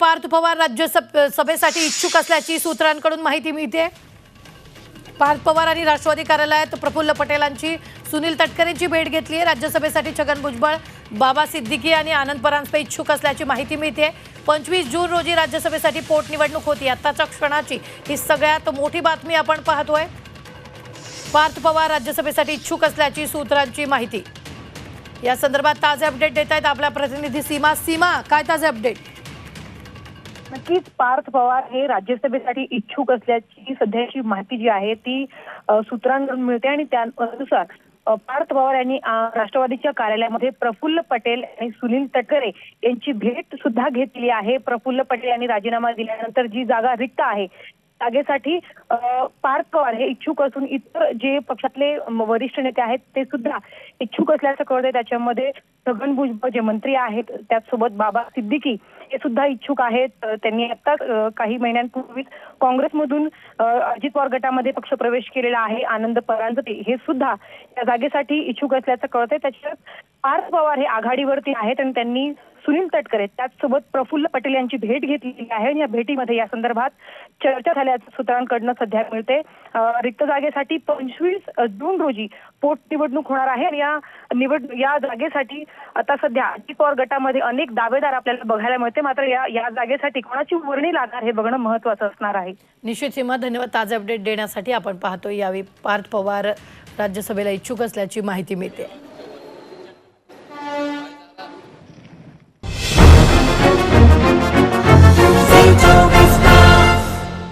पार्थ पवार राज्यसभेसाठी इच्छुक असल्याची सूत्रांकडून माहिती मिळते. पार्थ पवार आणि राष्ट्रवादी कार्यालयात प्रफुल्ल पटेलांची सुनील तटकरेंची भेट घेतली आहे राज्यसभेसाठी छगन भुजबळ बाबा सिद्दीकी आणि आनंद परांजपे इच्छुक असल्याची माहिती मिळते. पंचवीस जून रोजी राज्यसभेसाठी पोटनिवडणूक होती. आत्ताच्या क्षणाची ही सगळ्यात मोठी बातमी आपण पाहतोय. पार्थ पवार राज्यसभेसाठी इच्छुक असल्याची सूत्रांची माहिती. या संदर्भात ताजे अपडेट देत आहेत आपल्या प्रतिनिधी सीमा. सीमा काय ताजे अपडेट? नक्कीच पार्थ पवार हे राज्यसभेसाठी इच्छुक असल्याची सध्याची माहिती जी आहे ती सूत्रांकडून मिळते आणि त्यानुसार पार्थ पवार यांनी राष्ट्रवादीच्या कार्यालयामध्ये प्रफुल्ल पटेल आणि सुनील तटकरे यांची भेट सुद्धा घेतली आहे. प्रफुल्ल पटेल यांनी राजीनामा दिल्यानंतर जी जागा रिक्त आहे जागेसाठी अ, पार्थ पवार हे इच्छुक असून इतर जे पक्षातले वरिष्ठ नेते आहेत ते सुद्धा इच्छुक असल्याचं कळतंय. त्याच्यामध्ये छगन भुजबळ जे मंत्री आहेत त्याचसोबत बाबा सिद्दीकी हे सुद्धा इच्छुक आहेत. त्यांनी आता काही महिन्यांपूर्वीच काँग्रेसमधून अजित पवार गटामध्ये पक्षप्रवेश केलेला आहे आनंद परांजपे हे सुद्धा या जागेसाठी इच्छुक असल्याचं कळतंय. त्याच्यात पार्थ पवार हे आघाडीवरती आहेत आणि त्यांनी सुनील तटकरे त्याचसोबत प्रफुल्ल पटेल यांची भेट घेतलेली आहे आणि या भेटीमध्ये या संदर्भात चर्चा झाल्याचं सूत्रांकडनं सध्या मिळते. रिक्त जागेसाठी पंचवीस जून रोजी पोटनिवडणूक होणार आहे आणि या निवड या जागेसाठी आता सध्या अजित पवार गटामध्ये अनेक दावेदार आपल्याला बघायला मिळते. मात्र या या जागेसाठी कोणाची वर्णी लागणार हे बघणं महत्वाचं असणार आहे. निश्चित सीमा धन्यवाद ताजे अपडेट देण्यासाठी आपण पाहतो यावेळी पार्थ पवार राज्यसभेला इच्छुक असल्याची माहिती मिळते.